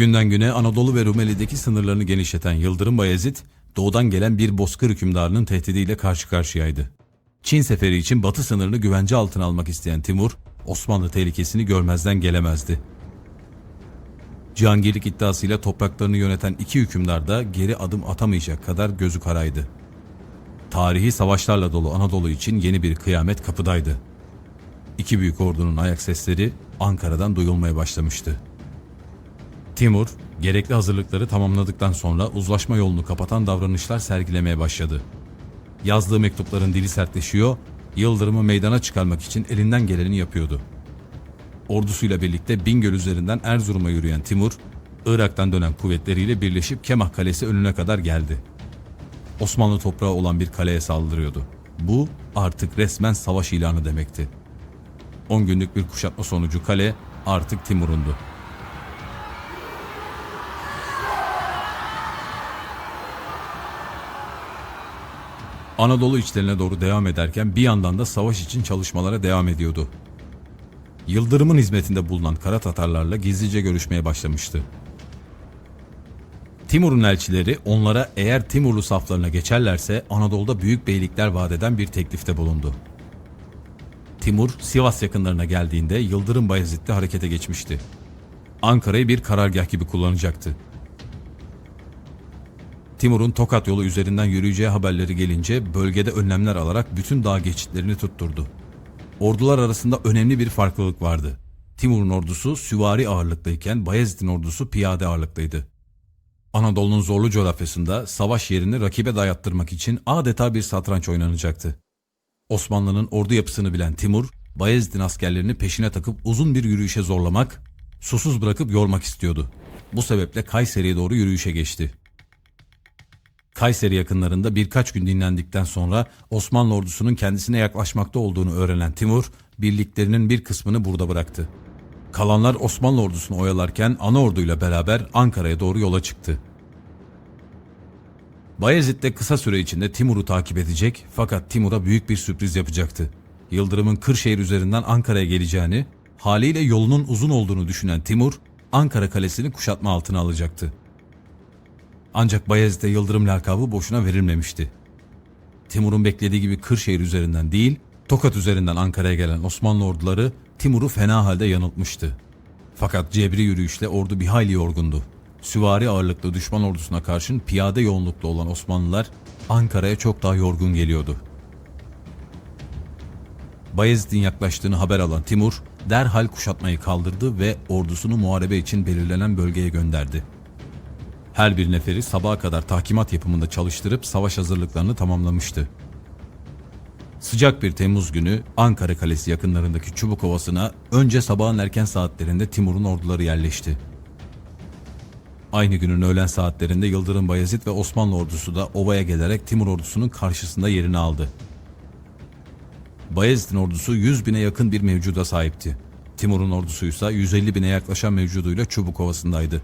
Günden güne Anadolu ve Rumeli'deki sınırlarını genişleten Yıldırım Bayezid, doğudan gelen bir bozkır hükümdarının tehdidiyle karşı karşıyaydı. Çin seferi için batı sınırını güvence altına almak isteyen Timur, Osmanlı tehlikesini görmezden gelemezdi. Cihangirlik iddiasıyla topraklarını yöneten iki hükümdar da geri adım atamayacak kadar gözü karaydı. Tarihi savaşlarla dolu Anadolu için yeni bir kıyamet kapıdaydı. İki büyük ordunun ayak sesleri Ankara'dan duyulmaya başlamıştı. Timur, gerekli hazırlıkları tamamladıktan sonra uzlaşma yolunu kapatan davranışlar sergilemeye başladı. Yazdığı mektupların dili sertleşiyor, Yıldırım'ı meydana çıkarmak için elinden geleni yapıyordu. Ordusuyla birlikte Bingöl üzerinden Erzurum'a yürüyen Timur, Irak'tan dönen kuvvetleriyle birleşip Kemah Kalesi önüne kadar geldi. Osmanlı toprağı olan bir kaleye saldırıyordu. Bu artık resmen savaş ilanı demekti. 10 günlük bir kuşatma sonucu kale artık Timur'undu. Anadolu içlerine doğru devam ederken bir yandan da savaş için çalışmalara devam ediyordu. Yıldırım'ın hizmetinde bulunan Kara Tatarlarla gizlice görüşmeye başlamıştı. Timur'un elçileri onlara eğer Timurlu saflarına geçerlerse Anadolu'da büyük beylikler vaat eden bir teklifte bulundu. Timur, Sivas yakınlarına geldiğinde Yıldırım Bayezid'de harekete geçmişti. Ankara'yı bir karargah gibi kullanacaktı. Timur'un Tokat yolu üzerinden yürüyeceği haberleri gelince bölgede önlemler alarak bütün dağ geçitlerini tutturdu. Ordular arasında önemli bir farklılık vardı. Timur'un ordusu süvari ağırlıklıyken Bayezid'in ordusu piyade ağırlıklıydı. Anadolu'nun zorlu coğrafyasında savaş yerini rakibe dayattırmak için adeta bir satranç oynanacaktı. Osmanlı'nın ordu yapısını bilen Timur, Bayezid'in askerlerini peşine takıp uzun bir yürüyüşe zorlamak, susuz bırakıp yormak istiyordu. Bu sebeple Kayseri'ye doğru yürüyüşe geçti. Kayseri yakınlarında birkaç gün dinlendikten sonra Osmanlı ordusunun kendisine yaklaşmakta olduğunu öğrenen Timur, birliklerinin bir kısmını burada bıraktı. Kalanlar Osmanlı ordusunu oyalarken ana orduyla beraber Ankara'ya doğru yola çıktı. Bayezid de kısa süre içinde Timur'u takip edecek fakat Timur'a büyük bir sürpriz yapacaktı. Yıldırım'ın Kırşehir üzerinden Ankara'ya geleceğini, haliyle yolunun uzun olduğunu düşünen Timur, Ankara Kalesi'ni kuşatma altına alacaktı. Ancak Bayezid'e Yıldırım lakabı boşuna verilmemişti. Timur'un beklediği gibi Kırşehir üzerinden değil, Tokat üzerinden Ankara'ya gelen Osmanlı orduları Timur'u fena halde yanıltmıştı. Fakat cebri yürüyüşle ordu bir hayli yorgundu. Süvari ağırlıklı düşman ordusuna karşın piyade yoğunluklu olan Osmanlılar Ankara'ya çok daha yorgun geliyordu. Bayezid'in yaklaştığını haber alan Timur derhal kuşatmayı kaldırdı ve ordusunu muharebe için belirlenen bölgeye gönderdi. Her bir neferi sabaha kadar tahkimat yapımında çalıştırıp savaş hazırlıklarını tamamlamıştı. Sıcak bir Temmuz günü Ankara Kalesi yakınlarındaki Çubuk Ovası'na önce sabahın erken saatlerinde Timur'un orduları yerleşti. Aynı günün öğlen saatlerinde Yıldırım Bayezid ve Osmanlı ordusu da ovaya gelerek Timur ordusunun karşısında yerini aldı. Bayezid'in ordusu 100 bine yakın bir mevcuda sahipti. Timur'un ordusu ise 150 bine yaklaşan mevcuduyla Çubuk Ovası'ndaydı.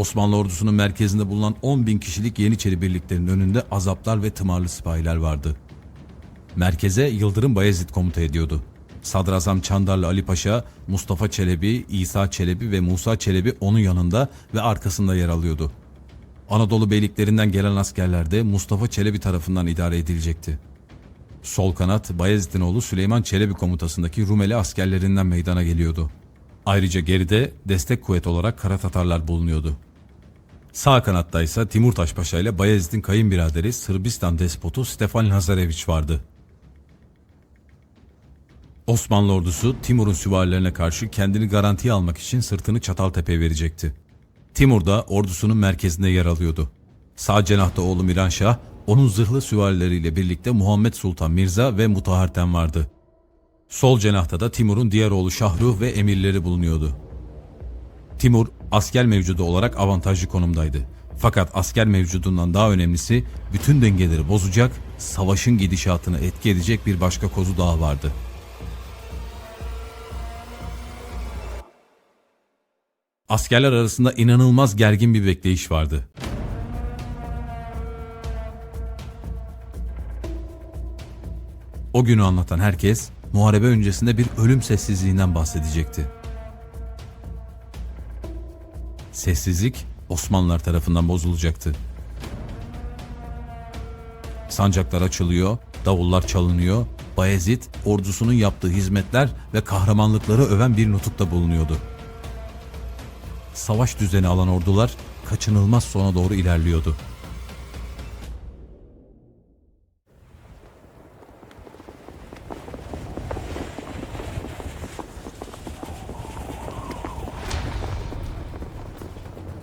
Osmanlı ordusunun merkezinde bulunan 10 bin kişilik Yeniçeri birliklerinin önünde azaplar ve tımarlı sipahiler vardı. Merkeze Yıldırım Bayezid komuta ediyordu. Sadrazam Çandarlı Ali Paşa, Mustafa Çelebi, İsa Çelebi ve Musa Çelebi onun yanında ve arkasında yer alıyordu. Anadolu beyliklerinden gelen askerler de Mustafa Çelebi tarafından idare edilecekti. Sol kanat Bayezid'in oğlu Süleyman Çelebi komutasındaki Rumeli askerlerinden meydana geliyordu. Ayrıca geride destek kuvvet olarak Kara Tatarlar bulunuyordu. Sağ kanatta ise Timurtaş Paşa ile Bayezid'in kayınbiraderi Sırbistan despotu Stefan Lazareviç vardı. Osmanlı ordusu Timur'un süvarilerine karşı kendini garantiye almak için sırtını Çataltepe'ye verecekti. Timur da ordusunun merkezinde yer alıyordu. Sağ cenahta oğlu Miranşah, onun zırhlı süvarileriyle birlikte Muhammed Sultan Mirza ve Mutahartem vardı. Sol cenahta da Timur'un diğer oğlu Şahruh ve emirleri bulunuyordu. Timur asker mevcudu olarak avantajlı konumdaydı. Fakat asker mevcudundan daha önemlisi bütün dengeleri bozacak, savaşın gidişatını etki edecek bir başka kozu daha vardı. Askerler arasında inanılmaz gergin bir bekleyiş vardı. O günü anlatan herkes muharebe öncesinde bir ölüm sessizliğinden bahsedecekti. Sessizlik Osmanlılar tarafından bozulacaktı. Sancaklar açılıyor, davullar çalınıyor. Bayezid ordusunun yaptığı hizmetler ve kahramanlıkları öven bir nutukta bulunuyordu. Savaş düzeni alan ordular kaçınılmaz sona doğru ilerliyordu.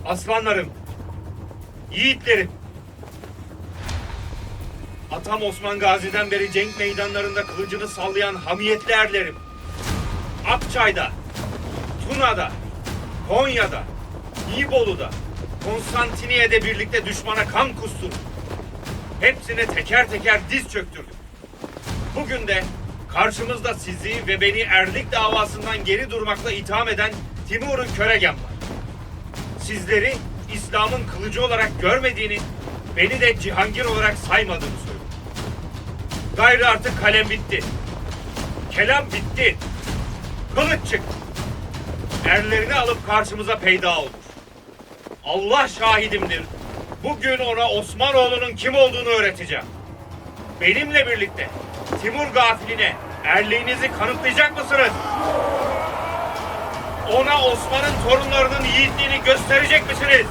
Aslanlarım, yiğitlerim. Atam Osman Gazi'den beri cenk meydanlarında kılıcını sallayan hamiyetli erlerim. Akçay'da, Tuna'da, Konya'da, İbolu'da, Konstantiniye'de birlikte düşmana kan kustur. Hepsine teker teker diz çöktürdük. Bugün de karşımızda sizi ve beni erlik davasından geri durmakla itham eden Timur'un Köregem var sizleri İslam'ın kılıcı olarak görmediğini, beni de Cihangir olarak saymadığını söylüyor. Gayrı artık kalem bitti. Kelam bitti. Kılıç çıktı. Erlerini alıp karşımıza peyda olur. Allah şahidimdir. Bugün ona Osmanoğlu'nun kim olduğunu öğreteceğim. Benimle birlikte Timur gafiline erliğinizi kanıtlayacak mısınız? Ona Osman'ın torunlarının yiğitliğini gösterecek misiniz?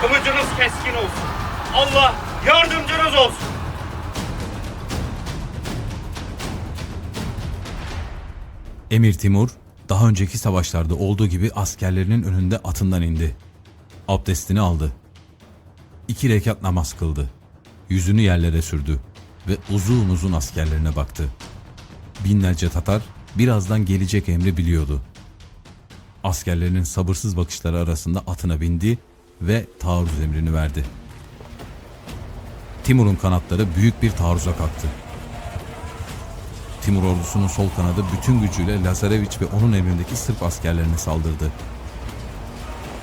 Kılıcınız keskin olsun. Allah yardımcınız olsun. Emir Timur daha önceki savaşlarda olduğu gibi askerlerinin önünde atından indi. Abdestini aldı. İki rekat namaz kıldı. Yüzünü yerlere sürdü ve uzun uzun askerlerine baktı. Binlerce Tatar birazdan gelecek emri biliyordu. Askerlerinin sabırsız bakışları arasında atına bindi ve taarruz emrini verdi. Timur'un kanatları büyük bir taarruza kalktı. Timur ordusunun sol kanadı bütün gücüyle Lazareviç ve onun emrindeki Sırp askerlerine saldırdı.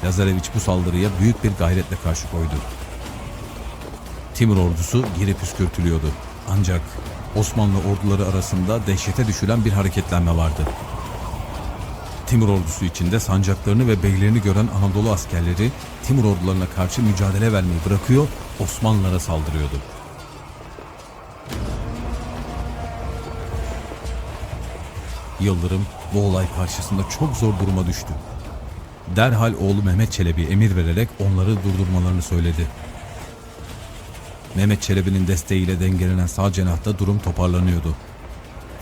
Lazareviç bu saldırıya büyük bir gayretle karşı koydu. Timur ordusu geri püskürtülüyordu. Ancak Osmanlı orduları arasında dehşete düşülen bir hareketlenme vardı. Timur ordusu içinde sancaklarını ve beylerini gören Anadolu askerleri Timur ordularına karşı mücadele vermeyi bırakıyor, Osmanlılara saldırıyordu. Yıldırım bu olay karşısında çok zor duruma düştü. Derhal oğlu Mehmet Çelebi emir vererek onları durdurmalarını söyledi. Mehmet Çelebi'nin desteğiyle dengelenen sağ cenahta durum toparlanıyordu.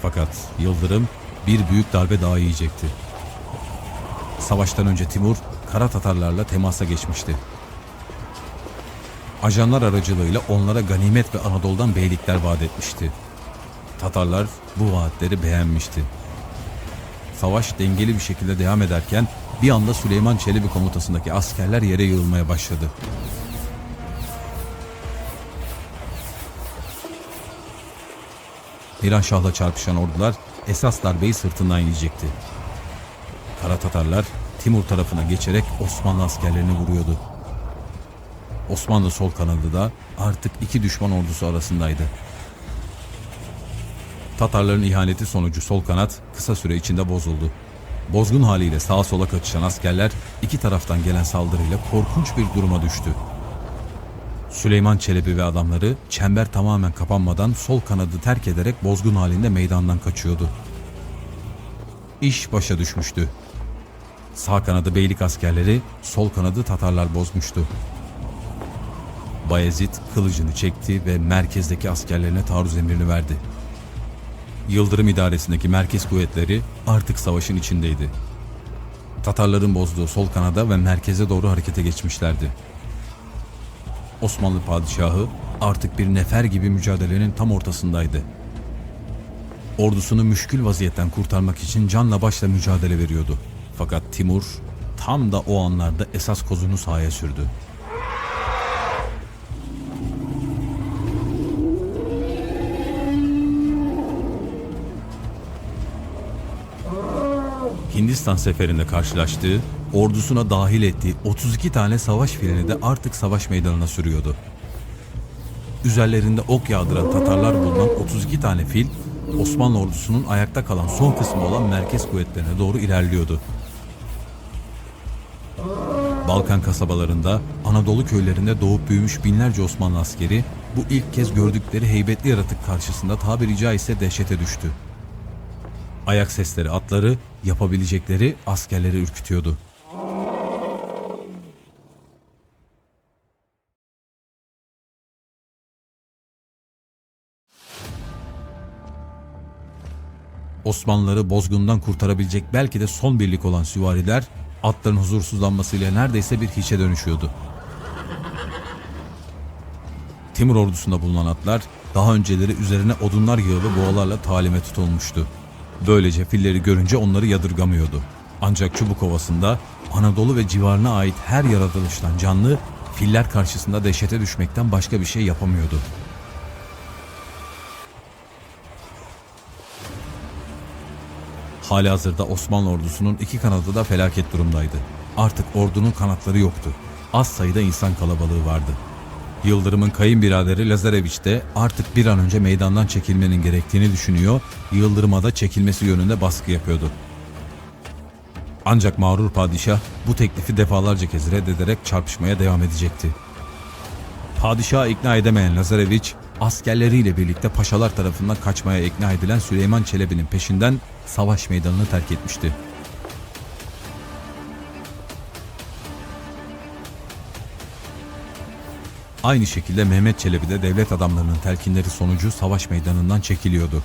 Fakat Yıldırım bir büyük darbe daha yiyecekti. Savaştan önce Timur Kara Tatarlarla temasa geçmişti. Ajanlar aracılığıyla onlara ganimet ve Anadolu'dan beylikler vaat etmişti. Tatarlar bu vaatleri beğenmişti. Savaş dengeli bir şekilde devam ederken bir anda Süleyman Çelebi komutasındaki askerler yere yığılmaya başladı. Miranşah'la çarpışan ordular esas darbeyi sırtından yiyecekti. Kara Tatarlar Timur tarafına geçerek Osmanlı askerlerini vuruyordu. Osmanlı sol kanadı da artık iki düşman ordusu arasındaydı. Tatarların ihaneti sonucu sol kanat kısa süre içinde bozuldu. Bozgun haliyle sağa sola kaçışan askerler iki taraftan gelen saldırıyla korkunç bir duruma düştü. Süleyman Çelebi ve adamları çember tamamen kapanmadan sol kanadı terk ederek bozgun halinde meydandan kaçıyordu. İş başa düşmüştü. Sağ kanadı beylik askerleri, sol kanadı Tatarlar bozmuştu. Bayezid kılıcını çekti ve merkezdeki askerlerine taarruz emrini verdi. Yıldırım idaresindeki merkez kuvvetleri artık savaşın içindeydi. Tatarların bozduğu sol kanada ve merkeze doğru harekete geçmişlerdi. Osmanlı padişahı artık bir nefer gibi mücadelenin tam ortasındaydı. Ordusunu müşkül vaziyetten kurtarmak için canla başla mücadele veriyordu. Fakat Timur tam da o anlarda esas kozunu sahaya sürdü. Hindistan seferinde karşılaştığı, ordusuna dahil ettiği 32 tane savaş filini de artık savaş meydanına sürüyordu. Üzerlerinde ok yağdıran Tatarlar bulunan 32 tane fil, Osmanlı ordusunun ayakta kalan son kısmı olan merkez kuvvetlerine doğru ilerliyordu. Balkan kasabalarında, Anadolu köylerinde doğup büyümüş binlerce Osmanlı askeri bu ilk kez gördükleri heybetli yaratık karşısında tabiri caizse dehşete düştü. Ayak sesleri atları, yapabilecekleri askerleri ürkütüyordu. Osmanlıları bozgundan kurtarabilecek belki de son birlik olan süvariler atların huzursuzlanmasıyla neredeyse bir hiçe dönüşüyordu. Timur ordusunda bulunan atlar daha önceleri üzerine odunlar yığılı boğalarla talime tutulmuştu. Böylece filleri görünce onları yadırgamıyordu. Ancak Çubuk Ovası'nda Anadolu ve civarına ait her yaratılıştan canlı filler karşısında dehşete düşmekten başka bir şey yapamıyordu. Halihazırda Osmanlı ordusunun iki kanadı da felaket durumdaydı. Artık ordunun kanatları yoktu. Az sayıda insan kalabalığı vardı. Yıldırım'ın kayınbiraderi Lazareviç de artık bir an önce meydandan çekilmenin gerektiğini düşünüyor, Yıldırım'a da çekilmesi yönünde baskı yapıyordu. Ancak mağrur padişah bu teklifi defalarca kez reddederek çarpışmaya devam edecekti. Padişahı ikna edemeyen Lazareviç, askerleriyle birlikte paşalar tarafından kaçmaya ikna edilen Süleyman Çelebi'nin peşinden savaş meydanını terk etmişti. Aynı şekilde Mehmet Çelebi de devlet adamlarının telkinleri sonucu savaş meydanından çekiliyordu.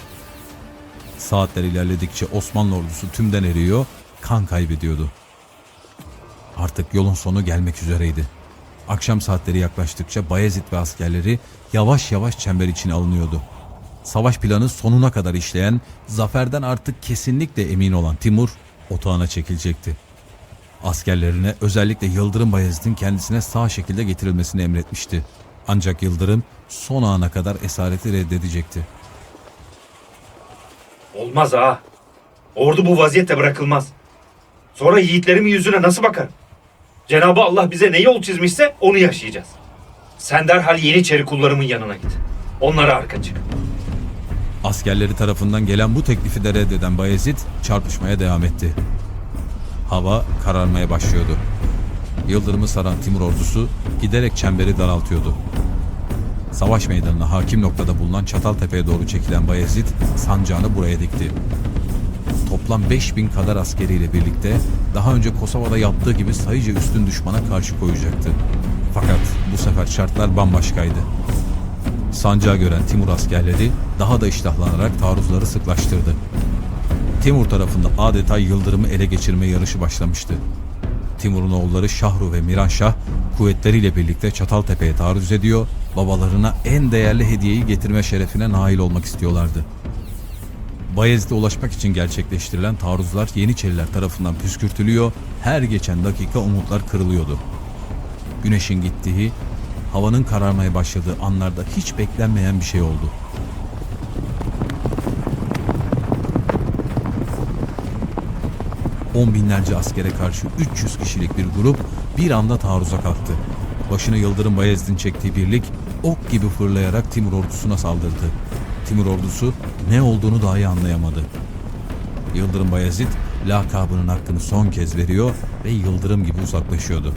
Saatler ilerledikçe Osmanlı ordusu tümden eriyor, kan kaybediyordu. Artık yolun sonu gelmek üzereydi. Akşam saatleri yaklaştıkça Bayezid ve askerleri yavaş yavaş çember içine alınıyordu. Savaş planı sonuna kadar işleyen, zaferden artık kesinlikle emin olan Timur otağına çekilecekti. Askerlerine özellikle Yıldırım Bayezid'in kendisine sağ şekilde getirilmesini emretmişti. Ancak Yıldırım son ana kadar esareti reddedecekti. Olmaz ha. Ordu bu vaziyette bırakılmaz. Sonra yiğitlerimin yüzüne nasıl bakar? Cenabı Allah bize ne yol çizmişse onu yaşayacağız. Sen derhal Yeniçeri kullarımın yanına git. Onlara arka çık. Askerleri tarafından gelen bu teklifi de reddeden Bayezid çarpışmaya devam etti. Hava kararmaya başlıyordu. Yıldırım'ı saran Timur ordusu giderek çemberi daraltıyordu. Savaş meydanına hakim noktada bulunan Çataltepe'ye doğru çekilen Bayezid sancağını buraya dikti. Toplam 5000 kadar askeriyle birlikte daha önce Kosova'da yaptığı gibi sayıca üstün düşmana karşı koyacaktı. Fakat bu sefer şartlar bambaşkaydı. Sancağı gören Timur askerleri daha da iştahlanarak taarruzları sıklaştırdı. Timur tarafında adeta Yıldırım'ı ele geçirme yarışı başlamıştı. Timur'un oğulları Şahru ve Miranşah kuvvetleriyle birlikte Çataltepe'ye taarruz ediyor, babalarına en değerli hediyeyi getirme şerefine nail olmak istiyorlardı. Bayezid'e ulaşmak için gerçekleştirilen taarruzlar Yeniçeriler tarafından püskürtülüyor, her geçen dakika umutlar kırılıyordu. Güneşin gittiği, havanın kararmaya başladığı anlarda hiç beklenmeyen bir şey oldu. On binlerce askere karşı 300 kişilik bir grup bir anda taarruza kalktı. Başını Yıldırım Bayezid'in çektiği birlik ok gibi fırlayarak Timur ordusuna saldırdı. Timur ordusu ne olduğunu dahi anlayamadı. Yıldırım Bayezid lakabının hakkını son kez veriyor ve Yıldırım gibi uzaklaşıyordu.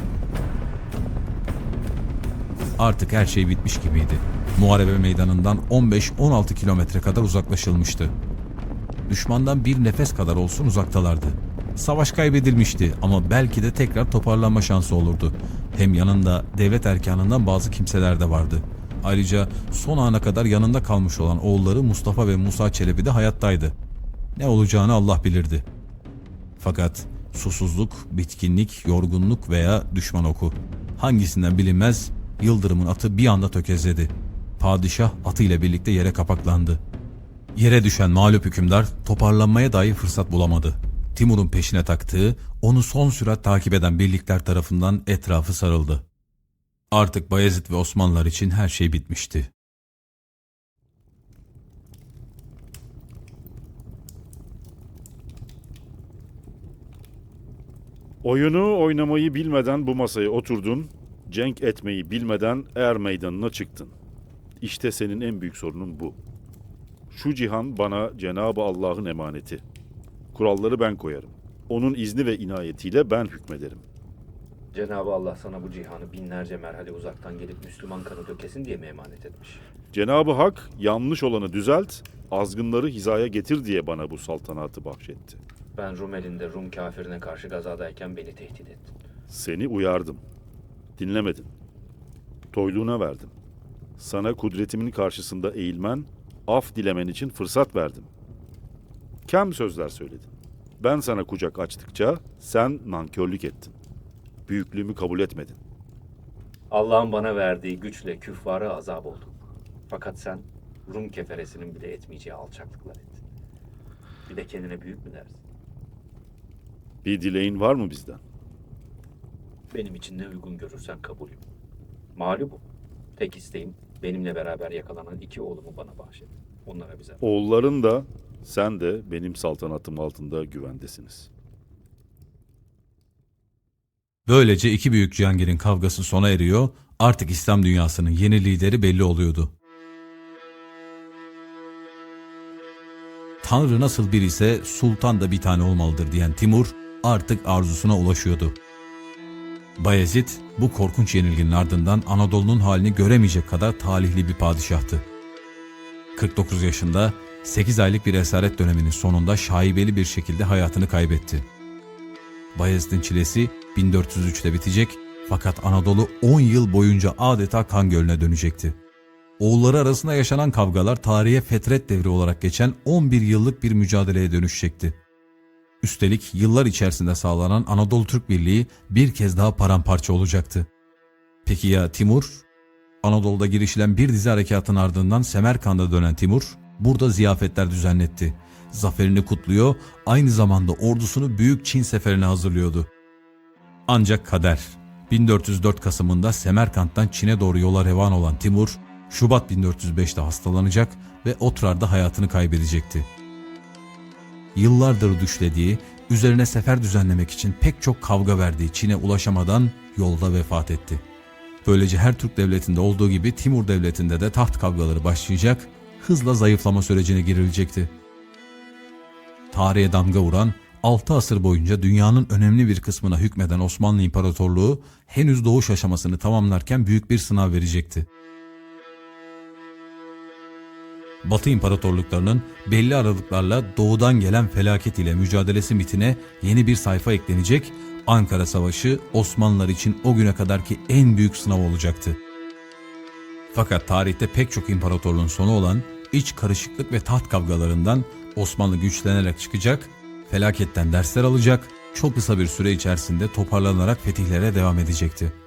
Artık her şey bitmiş gibiydi. Muharebe meydanından 15-16 kilometre kadar uzaklaşılmıştı. Düşmandan bir nefes kadar olsun uzaktalardı. Savaş kaybedilmişti ama belki de tekrar toparlanma şansı olurdu. Hem yanında devlet erkanından bazı kimseler de vardı. Ayrıca son ana kadar yanında kalmış olan oğulları Mustafa ve Musa Çelebi de hayattaydı. Ne olacağını Allah bilirdi. Fakat susuzluk, bitkinlik, yorgunluk veya düşman oku. Hangisinden bilinmez Yıldırım'ın atı bir anda tökezledi. Padişah atıyla birlikte yere kapaklandı. Yere düşen mağlup hükümdar toparlanmaya dahi fırsat bulamadı. Timur'un peşine taktığı, onu son sürat takip eden birlikler tarafından etrafı sarıldı. Artık Bayezid ve Osmanlılar için her şey bitmişti. Oyunu oynamayı bilmeden bu masaya oturdun, cenk etmeyi bilmeden er meydanına çıktın. İşte senin en büyük sorunun bu. Şu cihan bana Cenabı Allah'ın emaneti. Kuralları ben koyarım. Onun izni ve inayetiyle ben hükmederim. Cenab-ı Allah sana bu cihanı binlerce merhale uzaktan gelip Müslüman kanı dökesin diye mi emanet etmiş? Cenabı Hak yanlış olanı düzelt, azgınları hizaya getir diye bana bu saltanatı bahşetti. Ben Rumeli'nde Rum kafirine karşı gazadayken beni tehdit ettin. Seni uyardım. Dinlemedin. Toyluğuna verdim. Sana kudretimin karşısında eğilmen, af dilemen için fırsat verdim. Kem sözler söyledin. Ben sana kucak açtıkça sen nankörlük ettin. Büyüklüğümü kabul etmedin. Allah'ın bana verdiği güçle küffara azap oldum. Fakat sen Rum keferesinin bile etmeyeceği alçaklıklar ettin. Bir de kendine büyük mü dersin? Bir dileğin var mı bizden? Benim için ne uygun görürsen kabulüm. Mağlubum. Tek isteğim benimle beraber yakalanan iki oğlumu bana bahşet. Onlara bize. Oğulların da sen de benim saltanatım altında güvendesiniz. Böylece iki büyük Cihangir'in kavgası sona eriyor, artık İslam dünyasının yeni lideri belli oluyordu. Tanrı nasıl bir ise sultan da bir tane olmalıdır diyen Timur artık arzusuna ulaşıyordu. Bayezid bu korkunç yenilginin ardından Anadolu'nun halini göremeyecek kadar talihli bir padişahtı. 49 yaşında 8 aylık bir esaret döneminin sonunda şaibeli bir şekilde hayatını kaybetti. Bayezid'in çilesi 1403'te bitecek fakat Anadolu 10 yıl boyunca adeta kan gölüne dönecekti. Oğulları arasında yaşanan kavgalar tarihe fetret devri olarak geçen 11 yıllık bir mücadeleye dönüşecekti. Üstelik yıllar içerisinde sağlanan Anadolu Türk Birliği bir kez daha paramparça olacaktı. Peki ya Timur? Anadolu'da girişilen bir dizi harekatın ardından Semerkand'a dönen Timur, burada ziyafetler düzenletti. Zaferini kutluyor, aynı zamanda ordusunu Büyük Çin seferine hazırlıyordu. Ancak kader, 1404 Kasım'ında Semerkant'tan Çin'e doğru yola revan olan Timur, Şubat 1405'te hastalanacak ve Otrar'da hayatını kaybedecekti. Yıllardır düşlediği, üzerine sefer düzenlemek için pek çok kavga verdiği Çin'e ulaşamadan yolda vefat etti. Böylece her Türk devletinde olduğu gibi Timur devletinde de taht kavgaları başlayacak, hızla zayıflama sürecine girilecekti. Tarihe damga vuran 6 asır boyunca dünyanın önemli bir kısmına hükmeden Osmanlı İmparatorluğu henüz doğuş aşamasını tamamlarken büyük bir sınav verecekti. Batı imparatorluklarının belli aralıklarla doğudan gelen felaket ile mücadelesi mitine yeni bir sayfa eklenecek, Ankara Savaşı Osmanlılar için o güne kadarki en büyük sınav olacaktı. Fakat tarihte pek çok imparatorluğun sonu olan iç karışıklık ve taht kavgalarından Osmanlı güçlenerek çıkacak, felaketten dersler alacak, çok kısa bir süre içerisinde toparlanarak fetihlere devam edecekti.